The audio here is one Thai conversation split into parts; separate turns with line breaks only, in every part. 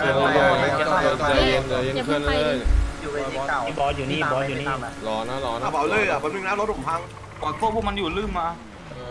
ใจเย็นใจเย็นเพื่อนเลย
อยู่เวทีเก่า
บอสอยู่นี่บอสอยู่นี่
รอนะรอนะ
เอาเบาเลยอะแป๊บนึงนะรถผมพัง
ก่อนพวกพวกมันอยู่ลืมมา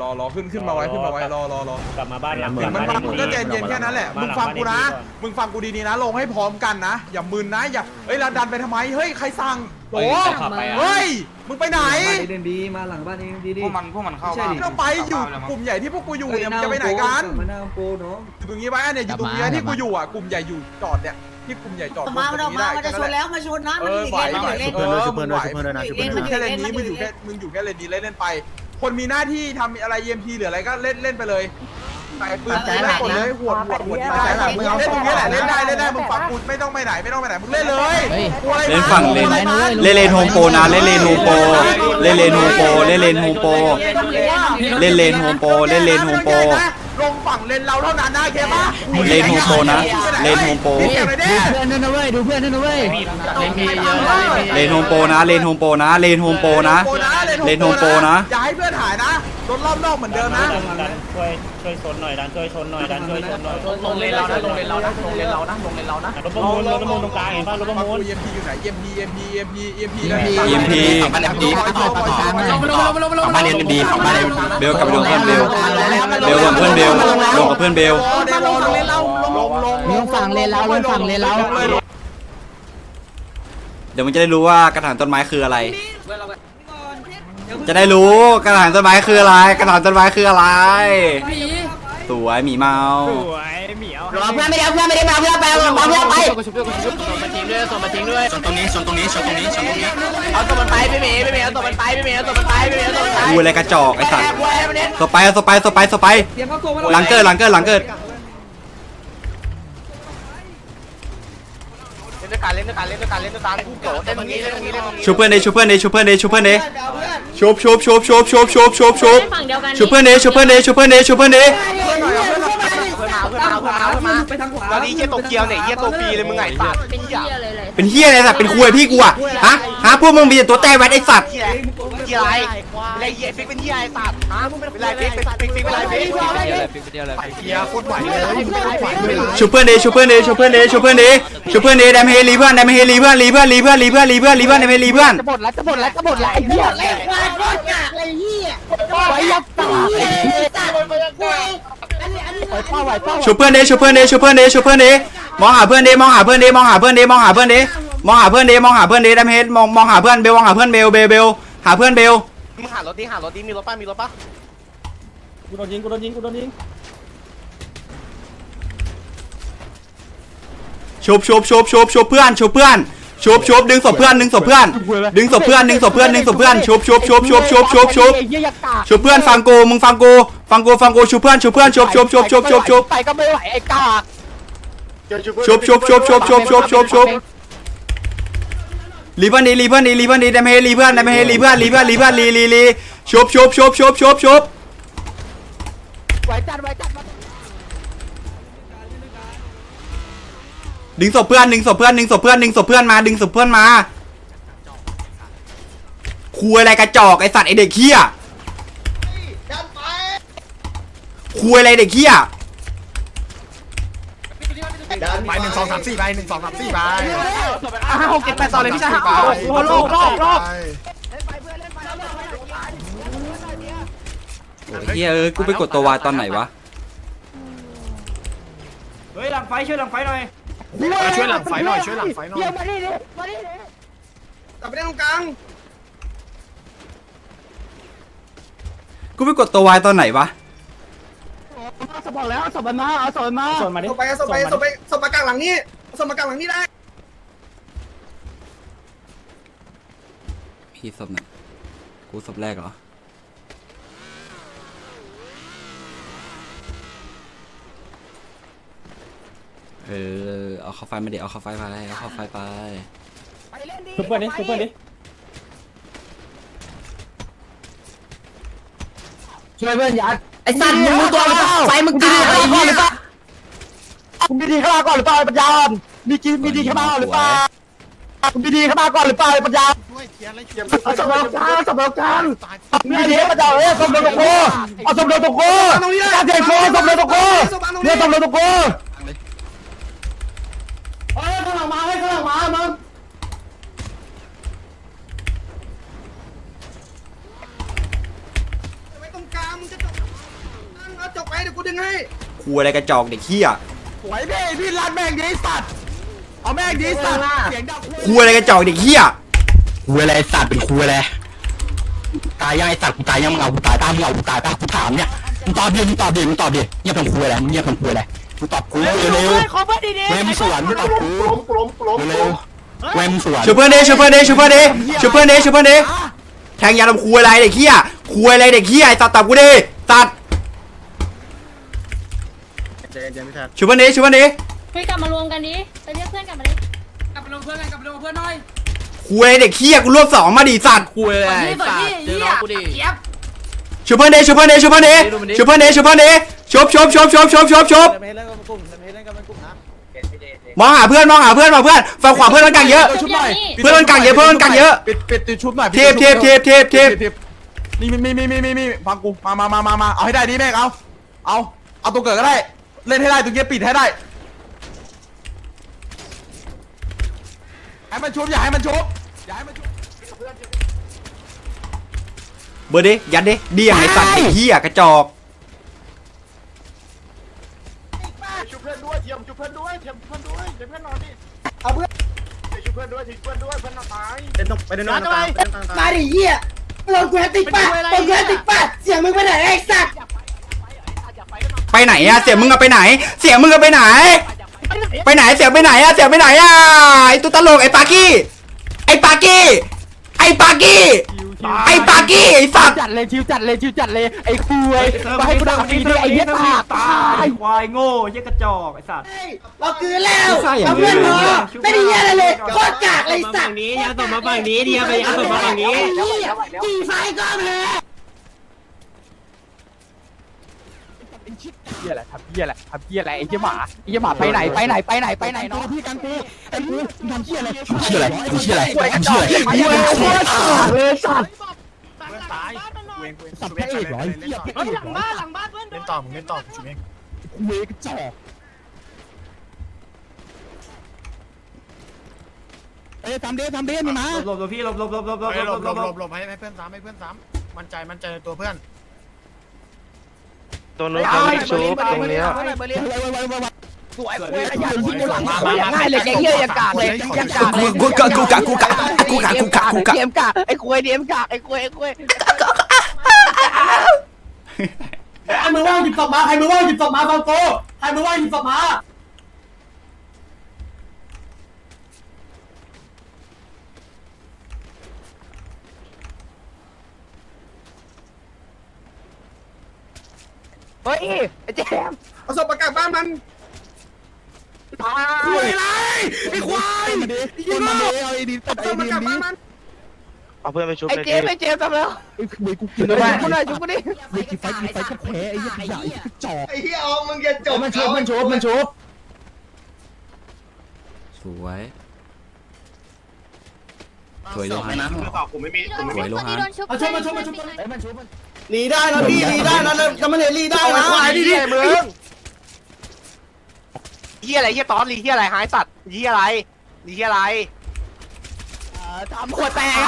รอรอขึ้นขึ้นมาไว้ขึ้นมาไว้รอรอรอก
ลับมาบ้านหลัง
เห็นมันฟังมึงก็ใจเย็นแค่นั้นแหละมึงฟังกูนะ มึงฟังกูดีๆนะลงให้พร้อมกันนะอย่ามึนนะอย่าเฮ้ยเราดันไปทำไมเฮ้ยใครสั่งโหเฮ้ยมึงไปไหน
เดินดีมาหลังบ้านเองดีดี
พวกมันพวกมันเข้า
ไม่ต้องไปอยู่กลุ่มใหญ่ที่พวกกูอยู่เนี่ยมึงจะไปไหนกัน
มาหน้าโปเนาะ
อยู่ตรงนี้ไว้เนี่ยอยู่ตรงนี้ที่กูอยู่อะกลุ่มใหญ่อยู่จอดเนี่ยที่กลุ่มใหญ่จอด
มามันออกมามันจะชนแล้วมาชนนะ
เอ
มัน
อ
อีก
ไหว
เล่น
ไหว
มันอยู่เล่น
มึงแค่เลนนี้มึงอยู่แค่มึงอยู่แค่เลนนี้เล่นเล่นไป คนมีหน้าที่ทำอะไรเอ็มพีหรืออะไรก็เล่นเล่นไปเลยใส่ปืนใส่หน้าคนเลยหัวหัวหัวที่ใส่หลังมึงเล่นตรงนี้แหละเล่นได้เล่นได้มึงฟังกูไม่ต้องไปไหนไม่ต้องไปไหนมึงเล่นเลย
เล่นฝั่งเลนเล่นเลนโฮมโปรนะเล่นเลนโฮมโปรเล่นเลนโฮมโปรเล่นเลนโฮมโปรเล่นเลนโฮมโปรเล่นเลนโฮมโปร
ลงฝั่งเลนเราเท่านั้นนะเคปะ
เลนโฮมโปรนะเลนโฮมโปร
เก็บเลยดิ
เพื่อนนั่นนะเว้ยดูเพื่อนนั่นนะเว้ย
เลนโฮมโปรนะเลนโฮมโปรนะเลนโฮมโปรนะ เลนโฮมโปรนะ
อย่าให้เพื่อนหายนะรถรอบนอกเหมือนเดิมนะ
ดันช่วยช่วยชนหน่อยดันช่วยชนหน่อยดันช่วยชนหน่อย
ลงเลนเรานะลงเลนเรานะลงเลนเรานะลงเลนเรานะ
รถประมูลรถประมูลตรงกลางเห็นป่ะรถประมูล
เอ็มพีอยู่ไหนเอ็มพีเอ็มพีเอ็มพีเอ็มพี
EMP
บ้านเอ็มดี
บ้านเอ็นดีเบลกับเบลเพื่อนเบลเบลรวมเพื่อนเบลรวมกับเพื่อนเบล
ลงเลนเราลงลง
ลงฝั่งเลนเราลงฝั่งเลนเรา
เดี๋ยวมึงจะได้รู้ว่ากระถางต้นไม้คืออะไร จะได้รู้กระถางต้นไม้คืออะไร กระถางต้นไม้คืออะไรสวยหมีเมา
สวยเหมียว
รอเพื่อนไม่ได้เพื่อนไม่ได้มาเพื่อนไปเอาเพื่อนไป
ตรงนี้ชนตรงนี้ชนตรงนี้ชนตรงนี้
เอาตัวมันไปพี่เมย์พี่เมย์เอาตัวมันไปพี่เมย์เอาตัวมันไปพี่เมย์เอาตัวมันไป
กูอะไรกระจอกไอ้สัตว์
แหวกมันเน้น
สไปร์สไปร์สไปร์สไปร์
เตรียมเข้าตัวมา
หลังเกิดหลังเกิดหลังเกิด
ล่นด้วยกันเล่นด้วยกันเล่นด้วยกันเล่นด้วยกันกูโกรธเล่นตรงนี้เล่นตรงนี้เล่นตรงนี้
ชูเพื่อนเดชูเพื่อนเดชูเพื่อนเดชูเพื่อนเดชูบชูบชูบชูบชูบชูบชูบชูบ
ฝั่งเดียวกัน
ชูเพื่อนเดชูเพื่อนเดชูเพื่อนเดชูเพื่อนเด
เพื่อนมาเพื่อนมาเพื่อนมาเพื่อนมา
ไปทางขวา
ตอนนี้เยี่ยโตเกียวเนี่ยเยี่ยโตปีเลยมึงไงสัตว์
เป็นเหี้ยเลยเลย
เป็นเฮียอะไรสัตว์เป็นคุยพี่กูอะฮะฮะพวกมึงมีแต่ตัวแต่แวดไอสัตว์
เยี่ยเยี่ยอะไรอะไรเยี่ยฟิกเป็นเยี่ไอ้สัตว์ฮะเป็นไรฟิกเป็นฟิกฟิกเป็นไรฟิกไปเยี่ยโคตรไหวเลย
ชูเพื่อนเดชูเพื่อนเดชูเพื่อนเดชูเพื่อนเดชูเพื่อนเดแดมเฮลีเพื่อนแดมเฮลีเพื่อนลีเพื่อนลีเพื่อนลีเพื่อนลีเพื่อนลีเพื่อนแดมเฮลีเพื่อน
จะหมดแล้วจะหมดแล้วจะหมดแล้วไอ้เหี้ยเล่นควายโคตรกากเลยเหี้ยไว้ยับตาไอ้เหี้ยตัดอันนี้อันนี้ไหวเป้าไหวเป้า
ชูเพื่อนเดชูเพื่อนเดชูเพื่อนเดชูเพื่อนเดมองหาเพื่อนเดมองหาเพื่อนเดมองหาเพื่อนเดมองหาเพื่อนเดมองหาเพื่อนเดมองหาเพื่อนเดแดมเฮดมองมองหาเพื่อนเบลมองหาเพื่อนเบลเบลเบล หาเพื่อนเบล
มึงหารถดิหารถดิมีรถป่ะมีรถป่ะ
กูโดนยิงกูโดนยิงกูโดนยิง
ชุบชุบชุบชุบชุบเพื่อนชุบเพื่อนชุบชุบดึงศพเพื่อนดึงศพเพื่อนดึงศพเพื่อนดึงศพเพื่อนดึงศพเพื่อนชุบชุบชุบชุบชุบชุบชุบ
ไอ้เหี้ยอยากกาก
ชุบเพื่อนฟังกูมึงฟังกูฟังกูฟังกูชุบเพื่อนชุบเพื่อนชุบชุบชุบชุบชุบชุบ
ไปก็ไม่ไหวไอ้กาก
ชุบชุบชุบชุบชุบชุบชุบชุบ ลีเพื่อนดีลีเพื่อนดีลีเพื่อนดีแดมเฮลีเพื่อนแดมเฮลีเพื่อนลีเพื่อนลีเพื่อนลีลีลีชุบชุบชุบชุบชุบชุบ
ไหวจัดไหวจัดมา
ดึงศพเพื่อนดึงศพเพื่อนดึงศพเพื่อนดึงศพเพื่อนมาดึงศพเพื่อนมาคุยอะไรกระจอกไอสัตว์ไอเด็กเหี้ยคุยอะไรเด็กเหี้ย
ไปหนึ่งสองสามสี่ไปหนึ่งสองสามสี่ไป
ห้าหกเจ็ดแปดต่อเลยพี่ชาย
โอ้โหรอบรอบรอบ
เหี้ยเอ้ยกูไปกดตัววายตอนไหนวะ
เฮ้ยหลังไฟช่วยหลังไฟหน่อย
ช่วยหลังไฟหน่อยช่วยหลังไฟหน่อย
เดี๋ยวมาดิมาดิ
จับไปได้ตรงกลาง
กูไปกดตัววายตอนไหนวะ
ส บอกแล้วสบมาเอาสบมา
ส่วนมาดิ
สไปสไปสไปสไปกลางหลังนี้สไปกลางหลังนี้ได้
พี่ศพไหนกูศพแรกเหรอ เออ เอาเข้าไฟมาดิเอาเข้าไฟไป เอาเข้าไฟไป
ชุบเพื่อนดิชุบเพื่อนดิ
ช่วยเพื่อนยัด
ไอ้สัตว์มึงรู้ตัวหรือเปล่าไฟมึงกินอะไรก่อนหรือเปล่าคุณมีดีข้ามาก่อนหรือเปล่าปัญญาอ่อมีกินมีดีข้ามาหรือเปล่าคุณมีดีข้ามาก่อนหรือเปล่าปัญญา
เอา
สมรสกันสมรสกันมีดีปัญญาเอ้ยสมรสตกโกเอาสมรสตกโกตาเด็กโกสมรสตกโกเนี่ยสมรสตกโกเฮ้
ยข้างหลังมาเฮ้ยข้างหลังมามึง
ไว้
ตรงกลางมึงจะจบ โกดึงให้
ครูอะไรกระจอกเด็กเหี้ย
สวยดิพี่รันแม่งดิสัตว์เอาแม่งดิสัตว์เสียงดัง
ครูอะไรกระจอกเด็กเหี้ย
ครูอะไรสัตว์เป็นครูอะไรตายยังไอสัตว์กูตายยังมึงเอากูตายตามมึงเอากูตายป่ะกูถามเนี่ยมึงตอบดิมึงตอบดิมึงตอบดิเงียบเป็นครูอะไรมึงเงียบเป็นครูอะไรมึงตอบกูเร็วเร็วเว้ยมึงสวนมึงตอบกูเร็วเว้ยมึงสวน
ช่วยเพื่อนดิช่วยเพื่อนดิช่วยเพื่อนดิช่วยเพื่อนดิช่วยเพื่อนดิแทงยาลำครูอะไรเด็กเหี้ยครูอะไรเด็กเหี้ยไอ้ตัดตับกูดิตัด ช่วยเพื่อนดิช่วยเพื่อนดิ
เฮ้ยกลับมารวมกันดิไปเรียกเพื่อนกลับมาดิ
ครูอะไรเด็กเหี้ยกูรวบสองมาดิสัตว์
คุยอะไรสัตว์เจอน้องกูดิ
ช่วยเพื่อนดิช่วยเพื่อนดิช่วยเพื่อนดิช่วยเพื่อนดิช่วยเพื่อนดิชบชบชบชบชบชบชบมองหาเพื่อนมองหาเพื่อนมาเพื่อนฝั่งขวาเพื่อนมันกังเยอะ
ชุบหน่อย
เพื่อนมันกังเยอะเพื่อนมันกังเยอะ
ปิดปิดติดชุบหน่อย
เทียบเทียบเทียบเทียบเทียบ
นี่มีมีมีมีมีมีฟังกูมามามามามาเอาให้ได้ดิแม่งเอาเอาเอาตัวเกิดก็ได้ เล่นให้ได้ตัวเกียร์ปิดให้ได้ให้มันชุบอย่าให้มันชุบอย่าให้มันชุบ
เบอร์ดิยัดดิดีอย่างไอ้สัตว์ไอ้เหี้ยกระจอก
ชุบเพื่อนด้วยเทียมชุบเพื่อนด้วยเทียมชุบเพื่อนด้วยเดี๋ยวเพื่อนนอนดิเอาเพื่อนชุบเพื่อนด้วยทิ้งเพื่อนด้วยเพื่อนนอนตายเป็นต้องไปเดินนอนตาย
มาดิเหี้ยลงกูแฮตติกป่ะลงกูแฮตติกป่ะเสียงมึงไปไหนไอ้สัตว์
ไปไหนอะเสียงมึงอะไปไหน เสียงมึงอะไปไหน ไปไหนเสียงไปไหนอะเสียงไปไหนอะไอ้ตุ๊ตลกไอ้ปากี้ ไอ้ปากี้ ไอ้ปากี้ ไอ้ปากี้ไอ้สัตว์
จัดเลยชิวจัดเลยชิวจัดเลยไอ้คุยมาให้กูด่าฟรีด้วยไอ้เหี้ยตาตาย
ควายโง่เหี้ยกระจอกไอ้สัตว์
เราคืนแล้วเอาเพื่อนพอไม่ได้เหี้ยอะไรเลยโคตรกากเลยสัตว์
นี้ยาส่งมาฝั่งนี้ดีไปยาส่งมาฝั่งนี้
กี่ไฟก็แพ้
เหี้ยอะไรทำเหี้ยอะไรทำเหี้ยอะไรไอ้เหี้ยหมาไอ้เหี้ยหมาไปไหนไปไหนไปไหนไปไหนน้องพี่กันกูไอ้กูทำเหี้ยอะไรทำเหี้ยอะไรทำเหี้ยอะไรทำเหี้ยอะไรไอ้เหี้ยโคตรขาดเลยสัตว์
เพื่อนตายเวงเวง
สัตว์พระเอกเหรอไอ้เหี้ยพระเอกเหรอ
เล่นต่อมึงเล่นต่อกูชุบเอง
เวกจอกเอ้ยทำเด้ทำเด้มีมา
หลบหลบพี่หลบหลบหลบหลบหลบ
หลบ
ห
ห
ล
ล
บบห
ห
ล
ล
บบ
หลบให้ให้เพื่อนซ้ำให้เพื่อนซ้ำมั่นใจมั่นใจในตัวเพื่อน
ตัวนู้นเขาไม่ชุบตรงเนี้ย
สวยสวยอย่ายิงหลังมาง่ายเลยแกเหี้ยยังกากเลยยังกากเลย
กูกะกูกะกูกะกูกะกูกะกูกะ
เดียมกากไอ้คุยเดียมกากไอ้คุยไอ้คุย
ใครมือว่างหยิบศพมาใครมือว่างหยิบศพมาฟังโตใครมือว่างหยิบศพมา
เฮ้ยไอ้เจม
เอาศพประกาศบ้านมัน
คุยไรไอ้ควายยิงมาเลยเอาไอ้ดิตัดไอ้ดิดิ
เอาเพื่อนไปชุบ
ไอ้
เลย
เจมไอ้เจมทำแล้วไอ้คุยกูกินเลยกูได้จุกูดิไอ้กี่ไฟกี่ไฟก็แพ้ไอ้ยี่ขยะไอ้จอก
ไอ้เหี้ยเอามึงจะจบมันชุบมันชุบมันชุบ
สวย สวยโลหะ
นะต่อกูไม่มี
สวยโลหะ
มาชุบมาชุบมาชุบ
มันชุบมัน
หนีได้นะพี่หนีได้นะจะมาเห็นหนีได้นะ
ควายดิดิมึงเฮียอะไรเฮียตอนลีเฮียอะไรหายสัตว์เฮียอะไรลีเฮียอะไร
ทำขวดแตก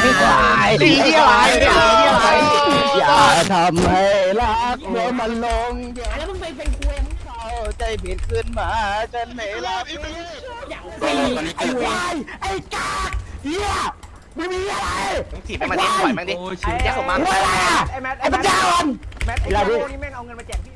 ไอ้ควาย
ลีเฮียอะไรลีเฮียอะไร
อย่าทำให้รักเดี๋ยวมันลง
แล้วมึงไปเป็นครูเอง
เอาใจผิดขึ้นมาจนไม่รักไอ้ควายไอ้กากเหี้ย ไม่มีอะไร
มึงถีบไปมาดิปล่อยมันดิแยกส่งมา
ไอ้แมทไอ้แมทจ้าวันแมทไอ้เจ้านี่แม่งเอาเงินมาแจกพี่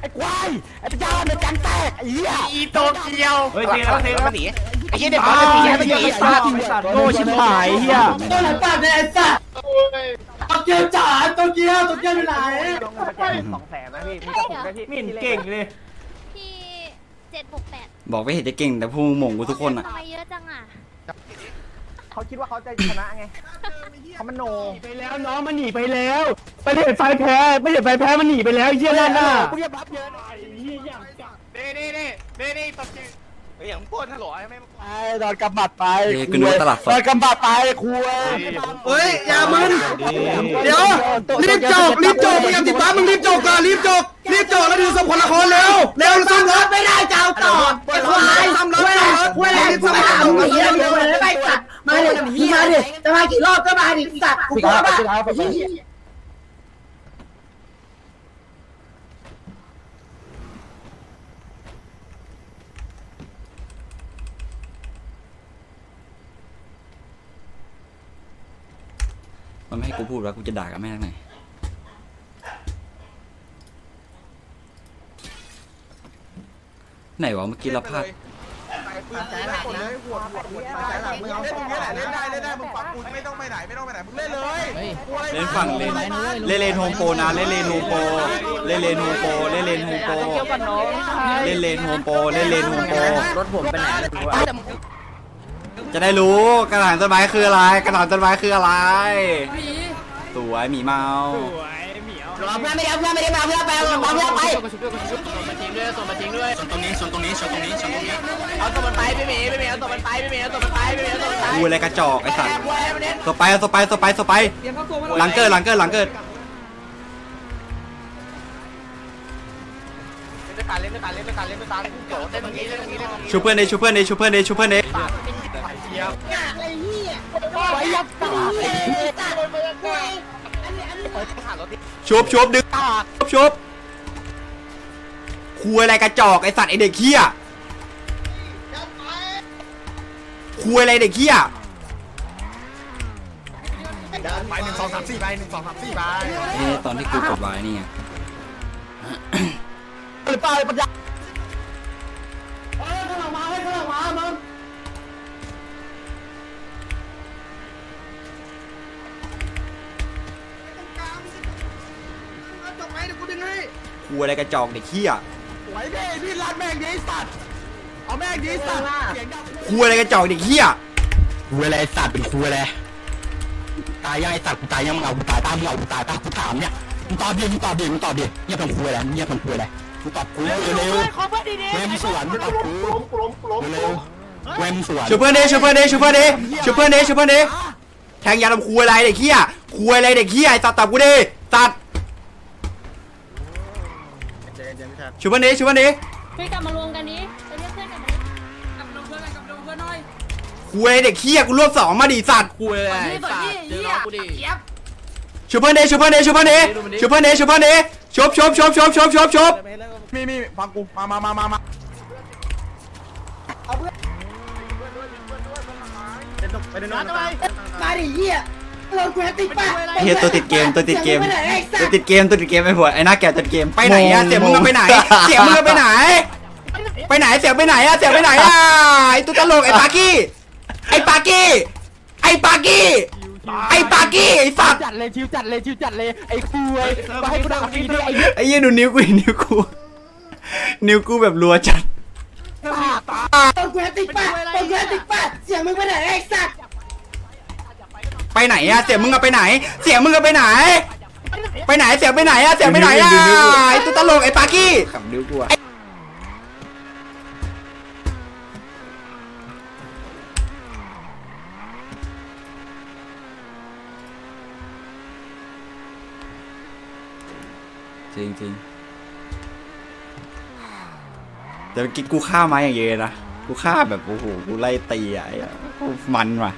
ไอ้ควายไอ้เจ้าวันเป็นจังแตกไอ้เหี้ย
อีโตเกียว
เฮ้ยเทแล้วเทแล้ว
มันหนีไอ้เฮียเด็กมันหนีมันหนีสัตว์
โง่ชิบหายเหี้ย
ตัวหลังปากเนี่ยไอ้สัตว์โตเกียวจ๋าโตเกียวโตเกียวอยู่ไหน
สองแสนนะพี่มี
ใช่
กระ
เหร
ปุ
อก
ด้วยพี่
ไม่เห็นเก่งเลย
พี่เจ็ดหกแปด
บอกไม่เห็นจะเก่งแต่พวกมึงหม่งกูทุกคนอะ
ทำไมเยอะจังอะ
เขาคิดว่าเขาจะชนะไงเขามันโน
ไปแล้วน้องมันหนีไปแล้วไปเห็นไฟแพ้ไม่เห็นไฟแพ้มันหนีไปแล้วไอ้เหี้ยนั่นน่ะ
กูจะบัฟเยอะ
เน่เน่เน่เน่เน่ตัดสิไอ้อย่างพวกฮัลโหลไอ้แม่
ไปโดนกำบัดไป
เอ้ยกูนึกว่าตลาดส
โด
ด
นกำบัดไปคุย
เฮ้ยอย่ามึนเดี๋ยวรีบจบรีบจบมึงอย่าติดบ้ามึงรีบจบก่อนรีบจบรีบจบแล้วดูสมผลละครเร็วเร็วซ่อมรถไม่ กี่รอบก็มาดิสัตว์กูบอกว่า
มันไม่ให้กูพูดแล้วกูจะด่ากับแม่งไหนไหนวะเมื่อกี้เราพลาด
ปืนตีได้หมดเลยหัวหัวหัวใส่หลังมึงเอาเล่นตรงนี้แหละเล่นได้เล่นได้มึงฟังกูไม่ต้องไปไหนไม่ต้องไปไหนมึงเล่นเลยกลัวอะไร
เล่นฝั่งเลนเล่นเลนโฮมโปรนะเล่นเลนโฮมโปรเล่นเลนโฮมโปรเล่นเลนโฮมโปรเล่นเลนโฮมโปรเล่นเลนโฮมโปร
รถผมไปไหนไม่รู้อะ
จะได้รู้กระถางต้นไม้คืออะไรกระถางต้นไม้คืออะไรสวยหมีเมา
เพื่อนไม่ได้เพื่อนไม่ได้มาเพื่อนไปเอาเพื่อนไป
เอาตัวมันไปไม่มีไม่มีเอาตัวมันไปไม่มีเอาตัวมันไปไม่มีเอาตัวมันไป
กูอะไรกระจอกไอ้สัตว์สไปเอาสไปสไปสไปหลังเกิดหลังเกิดหลังเกิด
เล่นด้วยกันเล่นด้วยกันเล่นด้วยกันเล่นด้วยกันโจเล่นตรงนี้เล่นตรงนี้เล่นตรงนี้
ชูเพื่อนเดชูเพื่อนเดชูเพื่อนเดชูเพื่อนเด ชุบชุบดึงชุบชุบคุยอะไรกระจอกไอสัตว์ไอเด็กเหี้ยคุยอะไรเด็กเหี้ย
ไปหนึ่งสองสามสี่ไปหนึ่งสองสามสี่ไป
เอ๊ะตอนที่กูกดไว้นี่ไง
หรือเปล่าไอ้ปัญญา
คุยอะไรกระจอกเด็กเหี้ย
ไหวเด้พี่รัดแม่งดีสัตว์เอาแม่งดีสัตว์เสียงดัง
คุยอะไรกระจอกเด็กเหี้ย
คุยอะไรสัตว์เป็นคุยอะไรตายยังไอ้สัตว์กูตายยังมึงเอากูตายตามมึงเอากูตายตากูถามเนี่ยมึงตอบดิมึงตอบดิมึงตอบดิเงียบเป็นคุยอะไรเงียบเป็นคุยอะไรมึงตอบกูเร็วเร็วเว้ยมึงสวนมึงตอบกูเร็วเว้ยมึงสวน
ชูเพื่อนเดชูเพื่อนเดชูเพื่อนเดชูเพื่อนเดชูเพื่อนเดแทงยาลำคุยอะไรเด็กเหี้ยคุยอะไรเด็กเหี้ยไอ้สัตว์ตับกูดิสัตว์ ชูเพื่อนเดชูเพื่อนเด
เฮ้ยกลับมารวมกันดิไปเรียกเพื่อนกลับมาดิกลับมารวมเพื่อนกันกลับรวมเพื่อนหน่อย
คุยเด็กเหี้ยกูรวบสองมาดิสัตว์
คุยอะไรสัตว์เจอน้องกูดิ
ชูเพื่อนเดชูเพื่อนเดชูเพื่อนเดชูเพื่อนเดชูเพื่อนเดชุบชุบชุบชุบชุบชุบชุบ
มีมีฟังกูมามามามามา
ไปหนึ่งไป
มาดิเหี้ย เราแควติดป่ะ
ไอ้เหี้ยตัวติดเกมตัวติดเกมตัวติดเกมตัวติดเกมไอ้หัวไอ้หน้าแก่ตัวติดเกมไปไหนอะเสียมึงเอาไปไหน เสียมึงเอาไปไหน ไปไหนเสียไปไหนอะเสียไปไหนอะไอ้ตุ๊ตลกไอ้ปากี้ไอ้ปากี้ไอ้ปากี้ไอ้ปากี้ไอ้สัตว์
จัดเลยชิวจัดเลยชิวจัดเลยไอ้คุยมาให้กูด่าฟรีด้วยไอ้เหี้ย
ไอ้เหี้ยดูนิ้วกูดินิ้วกูนิ้วกูแบบรัวจัด
เราแควติดป่ะเราแควติดป่ะเสียงมึงไปไหนไอ้สัตว์
ไปไหนอะเสียมึงเอาไปไหน เสียมึงเอาไปไหน ไปไหนเสียไปไหนอะเสียไปไหนอะไอ้ตุ๊ตลกไอ้ปากี้ขำนิ้วกูอะจริงจริงแต่เมื่อกี้กูฆ่าไม้อย่างเยอะนะ กูฆ่าแบบโอ้โหกูไล่ตีอะไอ้อะมันว่ะ